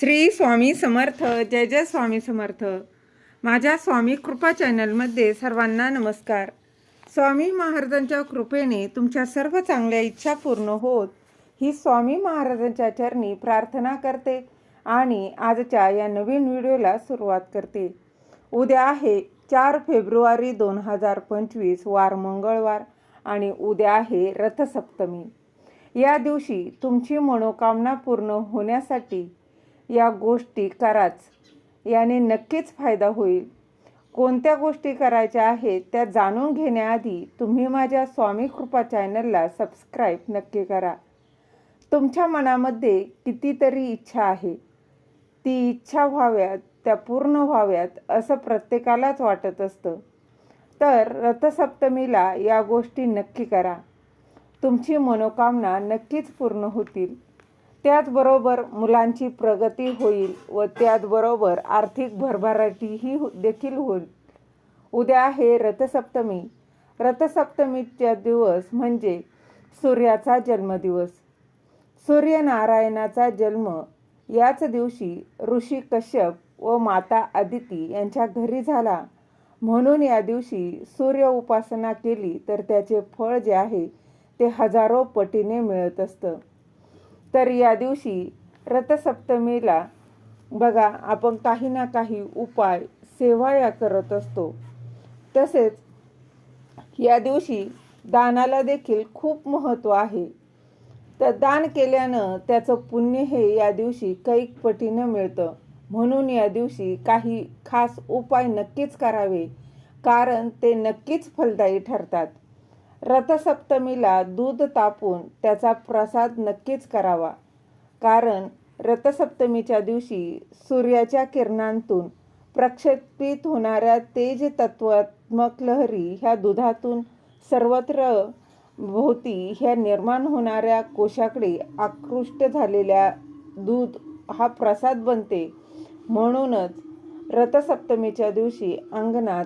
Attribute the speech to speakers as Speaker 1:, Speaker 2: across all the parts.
Speaker 1: श्री स्वामी समर्थ जय जय स्वामी समर्थ. माझ्या स्वामी कृपा चॅनलमध्ये सर्वांना नमस्कार. स्वामी महाराजांच्या कृपेने तुमच्या सर्व चांगल्या इच्छा पूर्ण होत ही स्वामी महाराजांच्या चरणी प्रार्थना करते आणि आजच्या या नवीन व्हिडिओला सुरुवात करते. उद्या आहे चार फेब्रुवारी दोन हजार पंचवीस वार मंगळवार आणि उद्या आहे रथसप्तमी. या दिवशी तुमची मनोकामना पूर्ण होण्यासाठी या गोष्टी कराच. याने नक्कीच फायदा होईल. कोणत्या गोष्टी करायच्या आहेत त्या जाणून घेण्याआधी तुम्ही माझ्या स्वामी कृपा चॅनलला सबस्क्राईब नक्की करा. तुमच्या मनामध्ये कितीतरी इच्छा आहे. ती इच्छा व्हाव्यात त्या पूर्ण व्हाव्यात असं प्रत्येकालाच वाटत असतं. तर रथसप्तमीला या गोष्टी नक्की करा. तुमची मनोकामना नक्कीच पूर्ण होतील. त्याचबरोबर मुलांची प्रगती होईल व त्याचबरोबर आर्थिक भरभराटीही हो- देखील होईल. उद्या आहे रथसप्तमी. रथसप्तमीचा दिवस म्हणजे सूर्याचा जन्मदिवस. सूर्यनारायणाचा जन्म याच दिवशी ऋषी कश्यप व माता अदिती यांच्या घरी झाला. म्हणून या दिवशी सूर्य उपासना केली तर त्याचे फळ जे आहे ते हजारो पटीने मिळत असतं. तर या दिवशी रथसप्तमीला बघा आपण काही ना काही उपाय सेवा या करत असतो. तसेच या दिवशी दानाला देखील खूप महत्त्व आहे. तर दान केल्यानं त्याचं पुण्य हे या दिवशी कैक पटीनं मिळतं. म्हणून या दिवशी काही खास उपाय नक्कीच करावे कारण ते नक्कीच फलदायी ठरतात. रथसप्तमीला दूध तापून त्याचा प्रसाद नक्कीच करावा. कारण रथसप्तमीच्या दिवशी सूर्याच्या किरणांतून प्रक्षेपित होणाऱ्या तेज तत्वात्मक लहरी ह्या दुधातून सर्वत्र भोवती ह्या निर्माण होणाऱ्या कोशाकडे आकृष्ट झालेल्या दूध हा प्रसाद बनते. म्हणूनच रथसप्तमीच्या दिवशी अंगणात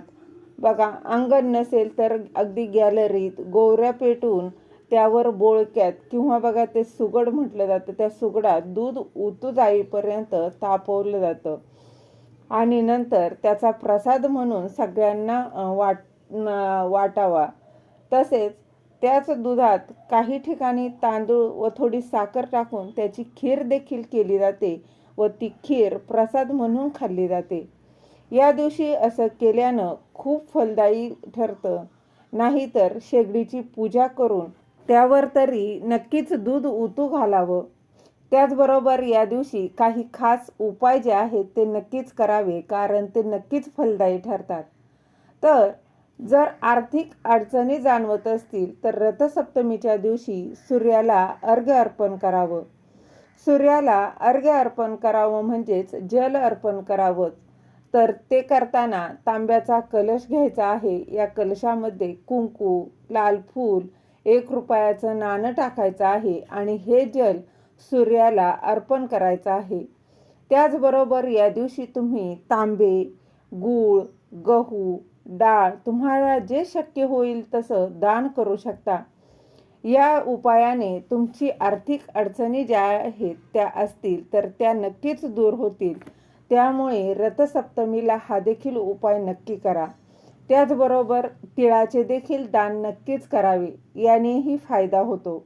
Speaker 1: बघा अंगण नसेल तर अगदी गॅलरीत गोवऱ्या पेटून त्यावर बोळक्यात किंवा बघा ते सुगड म्हटलं जातं त्या सुगडात दूध उतू जाईपर्यंत तापवलं जातं. आणि नंतर त्याचा प्रसाद म्हणून सगळ्यांना वाट वाटावा. तसेच त्याच दुधात काही ठिकाणी तांदूळ व थोडी साखर टाकून त्याची खीर देखील केली जाते व ती खीर प्रसाद म्हणून खाल्ली जाते. या दिवशी असं केल्यानं खूप फलदायी ठरतं. नाहीतर शेगडीची पूजा करून त्यावर तरी नक्कीच दूध उतू घालावं. त्याचबरोबर या दिवशी काही खास उपाय जे आहेत ते नक्कीच करावे कारण ते नक्कीच फलदायी ठरतात. तर जर आर्थिक अडचणी जाणवत असतील तर रथसप्तमीच्या दिवशी सूर्याला अर्घ्य अर्पण करावं. सूर्याला अर्घ्य अर्पण करावं म्हणजेच जल अर्पण करावं. तर ते करताना तांब्याचा कलश घ्यायचा आहे. या कलशामध्ये कुंकू लाल फूल एक रुपयाचं नाणं टाकायचं आहे आणि हे जल सूर्याला अर्पण करायचं आहे. त्याचबरोबर या दिवशी तुम्ही तांबे गूळ गहू डाळ तुम्हाला जे शक्य होईल तसं दान करू शकता. या उपायाने तुमची आर्थिक अडचणी ज्या आहेत त्या असतील तर त्या नक्कीच दूर होतील. त्यामुळे रथसप्तमीला हा देखील उपाय नक्की करा. त्याचबरोबर तिळाचे देखील दान नक्कीच करावे यानेही फायदा होतो.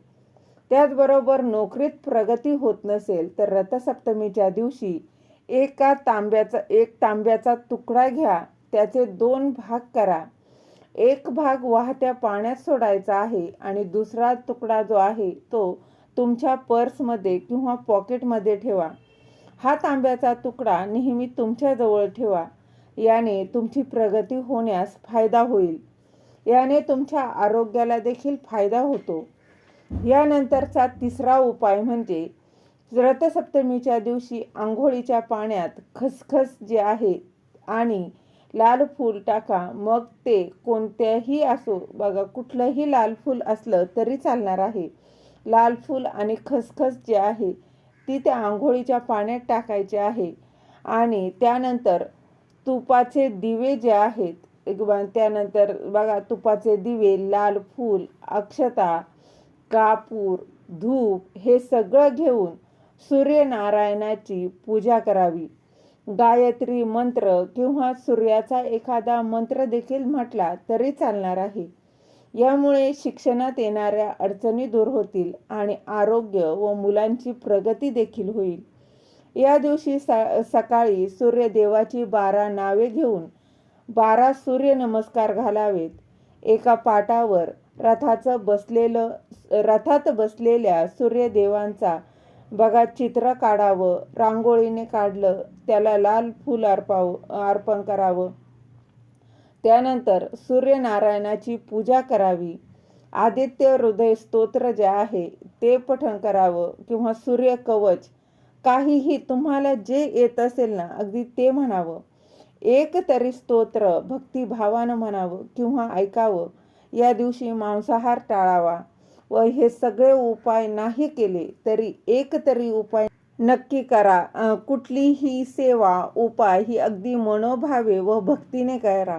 Speaker 1: त्याचबरोबर नोकरीत प्रगती होत नसेल तर रथसप्तमीच्या दिवशी एका तांब्याचा एक तांब्याचा तुकडा घ्या त्याचे दोन भाग करा. एक भाग वाहत्या पाण्यात सोडायचा आहे आणि दुसरा तुकडा जो आहे तो तुमच्या पर्समध्ये किंवा पॉकेटमध्ये ठेवा. हा तांब्याचा तुकडा नेहमी तुमच्याजवळ ठेवा. याने तुमची प्रगती होण्यास फायदा होईल. याने तुमच्या आरोग्याला देखील फायदा होतो. यानंतरचा तिसरा उपाय म्हणजे रथसप्तमीच्या दिवशी आंघोळीच्या पाण्यात खसखस जे आहे आणि लाल फूल टाका. मग ते कोणत्याही असो बघा कुठलंही लाल फूल असलं तरी चालणार आहे. लाल फूल आणि खसखस जे आहे ती त्या आंघोळीच्या पाण्यात टाकायचे आहे. आणि त्यानंतर तुपाचे दिवे जे आहेत त्यानंतर बघा तुपाचे दिवे लाल फूल अक्षता कापूर धूप हे सगळं घेऊन सूर्यनारायणाची पूजा करावी. गायत्री मंत्र किंवा सूर्याचा एखादा मंत्र देखील म्हटला तरी चालणार आहे. यामुळे शिक्षणात येणाऱ्या अडचणी दूर होतील आणि आरोग्य व मुलांची प्रगती देखील होईल. या दिवशी सा सकाळी सूर्यदेवाची बारा नावे घेऊन बारा सूर्यनमस्कार घालावेत. एका पाटावर रथाचं बसलेलं रथात बसलेल्या सूर्यदेवांचा बघा चित्र काढावं रांगोळीने काढलं त्याला लाल फूल अर्पावं अर्पण करावं. त्यानंतर सूर्यनारायणाची पूजा करावी. आदित्य हृदय स्तोत्र जे आहे ते पठण करावं किंवा सूर्य कवच काहीही तुम्हाला जे येत असेल ना अगदी ते म्हणावं. एक तरी स्तोत्र भक्तिभावानं म्हणावं किंवा ऐकावं. या दिवशी मांसाहार टाळावा व हे सगळे उपाय नाही केले तरी एक तरी उपाय नक्की करा. अं, कुठलीही सेवा उपाय ही अगदी मनोभावे व भक्तीने करा.